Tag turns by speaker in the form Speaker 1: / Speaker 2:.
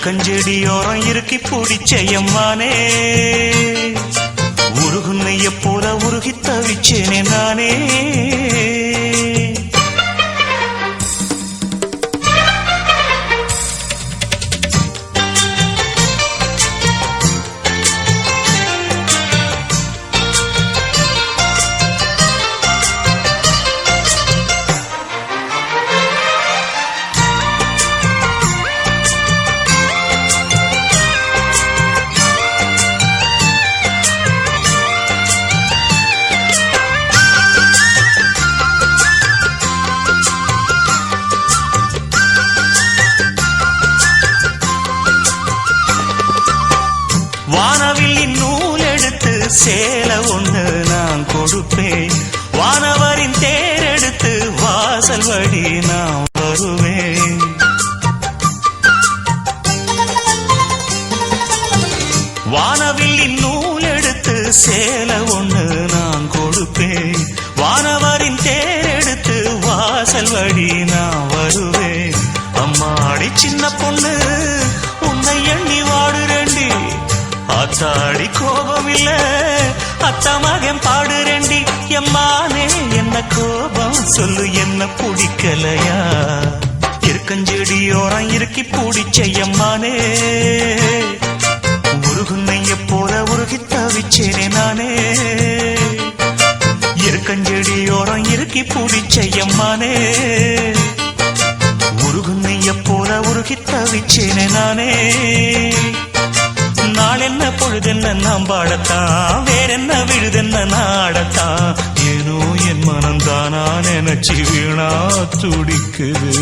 Speaker 1: இருக்கஞ்செடியோரம் இறுக்கி பிடிச்சையம்மானே. உருகுன்னைய போல உருகி தவிச்சேனே நானே. சேல ஒன்று நான் கொடுப்பேன். வானவரின் தேர் எடுத்து வாசல் வழி நான் வருவேன். வானவில்லின் நூல் எடுத்து சேல ஒன்று நான் கொடுப்பேன். வானவரின் தேர் எடுத்து வாசல் வழி நான் வருவேன். அம்மாடி சின்ன பொண்ணு ஆத்தாடி கோபம் இல்ல அத்தா மகன் பாடுறேண்டி எம்மானே என்ன கோபம்? சொல்லு என்ன பிடிக்கலையா? இருக்கஞ்செடியோரம் இறுக்கி பிடிச்ச எம்மானே. உருகுன்னைய போல உருகி தவிச்சேனே நானே. இருக்கஞ்செடியோரம் இறுக்கி பிடிச்ச எம்மானே. உருகுன்னைய போல உருகி தவிச்சேனே நானே. நாளென்ன பொழுதென்ன நாம் வாழத்தான் வேறென்ன விழுதென்ன நாடத்தான்? ஏனோ என் மனம் தானா நினைச்சு வீணா துடிக்குது.